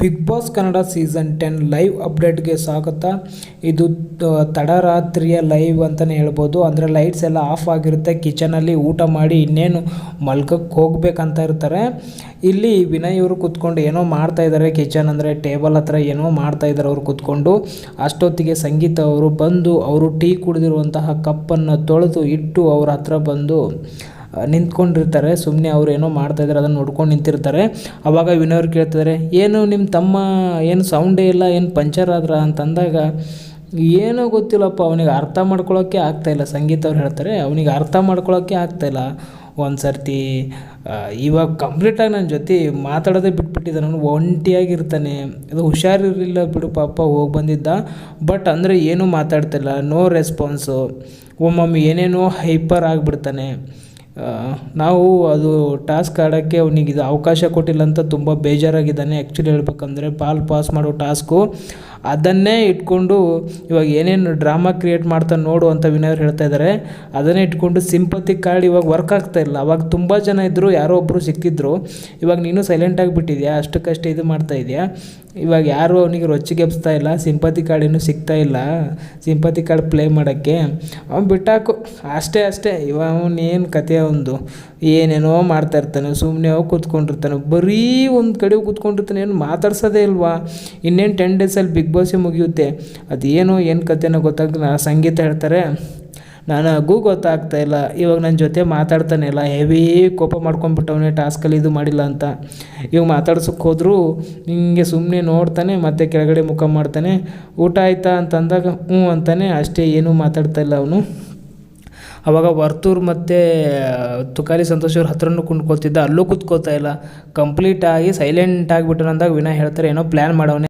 Bigg Boss Kannada season ten live ಅಪ್ಡೇಟ್ಗೆ ಸ್ವಾಗತ. ಇದು ತಡರಾತ್ರಿಯ live ಅಂತಲೇ ಹೇಳ್ಬೋದು. ಅಂದರೆ ಲೈಟ್ಸ್ ಎಲ್ಲ ಆಫ್ ಆಗಿರುತ್ತೆ. ಕಿಚನಲ್ಲಿ ಊಟ ಮಾಡಿ ಇನ್ನೇನು ಮಲ್ಕಕ್ಕೆ ಹೋಗ್ಬೇಕಂತ ಇರ್ತಾರೆ. ಇಲ್ಲಿ ವಿನಯ್ ಅವರು ಕೂತ್ಕೊಂಡು ಏನೋ ಮಾಡ್ತಾ ಇದ್ದಾರೆ. ಕಿಚನ್ ಅಂದರೆ ಟೇಬಲ್ ಹತ್ರ ಏನೋ ಮಾಡ್ತಾ ಇದ್ದಾರೆ ಅವರು ಕೂತ್ಕೊಂಡು. ಅಷ್ಟೊತ್ತಿಗೆ ಸಂಗೀತ ಅವರು ಬಂದು, ಅವರು ಟೀ ಕುಡಿದಿರುವಂತಹ ಕಪ್ಪನ್ನು ತೊಳೆದು ಇಟ್ಟು ಅವ್ರ ಹತ್ರ ಬಂದು ನಿಂತ್ಕೊಂಡಿರ್ತಾರೆ. ಸುಮ್ಮನೆ ಅವ್ರು ಏನೋ ಮಾಡ್ತಾ ಇದ್ದಾರೆ ಅದನ್ನು ನೋಡ್ಕೊಂಡು ನಿಂತಿರ್ತಾರೆ. ಅವಾಗ ವಿನಯ್ ಅವ್ರು ಕೇಳ್ತಿದ್ದಾರೆ ಏನು ನಿಮ್ಮ ತಮ್ಮ ಏನು ಸೌಂಡೇ ಇಲ್ಲ, ಏನು ಪಂಚರ್ ಆದ್ರ? ಅಂತಂದಾಗ ಏನೋ ಗೊತ್ತಿಲ್ಲಪ್ಪ, ಅವನಿಗೆ ಅರ್ಥ ಮಾಡ್ಕೊಳ್ಳೋಕ್ಕೆ ಆಗ್ತಾಯಿಲ್ಲ ಸಂಗೀತ ಅವ್ರು ಹೇಳ್ತಾರೆ, ಅವನಿಗೆ ಅರ್ಥ ಮಾಡ್ಕೊಳ್ಳೋಕ್ಕೆ ಆಗ್ತಾಯಿಲ್ಲ ಒಂದು ಸರ್ತಿ ಇವಾಗ ಕಂಪ್ಲೀಟಾಗಿ ನನ್ನ ಜೊತೆ ಮಾತಾಡೋದೇ ಬಿಟ್ಬಿಟ್ಟಿದ್ದಾನೆ ನಾನು ಒಂಟಿಯಾಗಿರ್ತಾನೆ. ಅದು ಹುಷಾರಿರಲಿಲ್ಲ ಬಿಡು ಪಾಪ, ಹೋಗಿ ಬಂದಿದ್ದ. ಬಟ್ ಅಂದರೆ ಏನೂ ಮಾತಾಡ್ತಿಲ್ಲ ನೋ ರೆಸ್ಪಾನ್ಸು ಒಮ್ಮೊಮ್ಮೆ ಏನೇನೋ ಹೈಪರ್ ಆಗಿಬಿಡ್ತಾನೆ. ನಾವು ಅದು ಟಾಸ್ಕ್ ಆಡೋಕ್ಕೆ ಅವನಿಗೆ ಇದು ಅವಕಾಶ ಕೊಟ್ಟಿಲ್ಲ ಅಂತ ತುಂಬ ಬೇಜಾರಾಗಿದ್ದಾನೆ. ಆ್ಯಕ್ಚುಲಿ ಹೇಳ್ಬೇಕಂದ್ರೆ ಪಾಲ್ ಪಾಸ್ ಮಾಡೋ ಟಾಸ್ಕು ಅದನ್ನೇ ಇಟ್ಕೊಂಡು ಇವಾಗ ಏನೇನು ಡ್ರಾಮಾ ಕ್ರಿಯೇಟ್ ಮಾಡ್ತಾ ನೋಡು ಅಂತ ವಿನಯರ್ ಹೇಳ್ತಾ ಇದ್ದಾರೆ ಅದನ್ನೇ ಇಟ್ಕೊಂಡು ಸಿಂಪತಿ ಕಾರ್ಡ್ ಇವಾಗ ವರ್ಕ್ ಆಗ್ತಾ ಇಲ್ಲ. ಅವಾಗ ತುಂಬ ಜನ ಇದ್ದರು ಯಾರೋ ಒಬ್ಬರು ಸಿಕ್ತಿದ್ರು ಇವಾಗ ನೀನು ಸೈಲೆಂಟ್ ಆಗಿಬಿಟ್ಟಿದ್ಯಾ ಅಷ್ಟಕ್ಕಷ್ಟೇ ಇದು ಮಾಡ್ತಾ ಇದೆಯಾ? ಇವಾಗ ಯಾರು ಅವನಿಗೆ ರೊಚ್ಚಿಗೆಪ್ಸ್ತಾ ಇಲ್ಲ ಸಿಂಪತಿ ಕಾರ್ಡ್ ಇನ್ನೂ ಸಿಗ್ತಾ ಇಲ್ಲ ಸಿಂಪತಿ ಕಾರ್ಡ್ ಪ್ಲೇ ಮಾಡೋಕ್ಕೆ. ಅವ್ನು ಬಿಟ್ಟಾಕು. ಅಷ್ಟೇ ಅಷ್ಟೇ. ಇವಾಗ ಅವನೇನು ಕತೆ ಒಂದು ಏನೇನೋ ಮಾಡ್ತಾ ಇರ್ತಾನೆ ಸುಮ್ಮನೆ ಹೋಗಿ ಕೂತ್ಕೊಂಡಿರ್ತಾನೆ. ಬರೀ ಒಂದು ಕಡೆ ಕೂತ್ಕೊಂಡಿರ್ತಾನೆ, ಏನು ಮಾತಾಡ್ಸೋದೇ ಇಲ್ವಾ? ಇನ್ನೇನು ಟೆನ್ ಡೇಸಲ್ಲಿ ಬಿಗ್ ಮುಗಿಯುತ್ತೆ. ಅದೇನೋ ಏನು ಕತೆನೋ ಗೊತ್ತಾಗ್ತಿಲ್ಲ ಸಂಗೀತ ಹೇಳ್ತಾರೆ. ನನಗೂ ಗೊತ್ತಾಗ್ತಾ ಇಲ್ಲ. ಇವಾಗ ನನ್ನ ಜೊತೆ ಮಾತಾಡ್ತಾನೆ ಇಲ್ಲ. ಹೆವಿ ಕೋಪ ಮಾಡ್ಕೊಂಡ್ಬಿಟ್ಟವನೇ, ಟಾಸ್ಕಲ್ಲಿ ಇದು ಮಾಡಿಲ್ಲ ಅಂತ. ಇವಾಗ ಮಾತಾಡ್ಸೋಕ್ಕೆ ಹೋದರೂ, ಹಿಂಗೆ ಸುಮ್ಮನೆ ನೋಡ್ತಾನೆ, ಮತ್ತೆ ಕೆಳಗಡೆ ಮುಖ ಮಾಡ್ತಾನೆ. ಊಟ ಆಯ್ತಾ ಅಂತಂದಾಗ, ಹ್ಞೂ ಅಂತಾನೆ, ಅಷ್ಟೇ ಏನೂ ಮಾತಾಡ್ತಾ ಇಲ್ಲ ಅವನು. ಅವಾಗ ವರ್ತೂರ್ ಮತ್ತು, ತುಕಾಲಿ ಸಂತೋಷ್ ಅವ್ರ ಹತ್ರನೂ ಕುಂಡ್ಕೊತಿದ್ದ. ಅಲ್ಲೂ ಕೂತ್ಕೋತಾ ಇಲ್ಲ. ಕಂಪ್ಲೀಟಾಗಿ ಸೈಲೆಂಟ್ ಆಗಿಬಿಟ್ಟನಂದಾಗ ವಿನಯ್ ಹೇಳ್ತಾರೆ, ಏನೋ ಪ್ಲ್ಯಾನ್ ಮಾಡವನೆ.